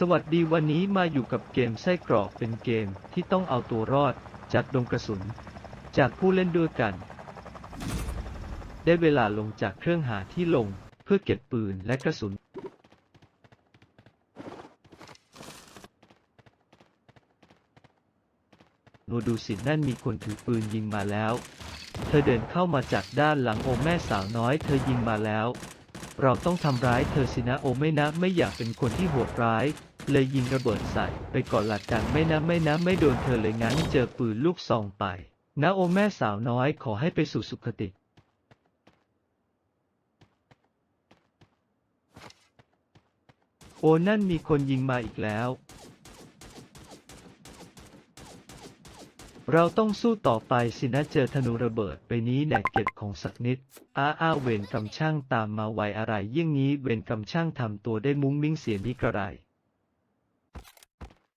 สวัสดีวันนี้มาอยู่กับเกมไส้กรอกเป็นเกมที่ต้องเอาตัวรอดจากดงกระสุน จากผู้เล่นด้วยกัน ได้เวลาลงจากเครื่องหาที่ลงเพื่อเก็บปืนและกระสุน โนดูสินั่นมีคนถือปืนยิงมาแล้ว เธอเดินเข้ามาจากด้านหลังโอแม่สาวน้อยเธอยิงมาแล้ว เราต้องทำร้ายเธอสินะโอไม่นะไม่อยากเป็นคนที่โหดร้าย เลยยิงระเบิดใส่ไปก่อนหลักกันไม่นะไม่นะไม่โดนเธอเลยงั้นเจอปืนลูกซองไปนะโอแม่สาวน้อยขอให้ไปสู่สุคติโอนั่นมีคนยิงมาอีกแล้ว เราต้องสู้ต่อไปสินะเจอธนูระเบิดไปนี้แหนเก็บของสักนิด อ้าอ้าเวรกำช่างตามมาไวอะไรยิ่งนี้เวรกำช่างทำตัวได้มุ้งมิ้งเสียนี้กระไร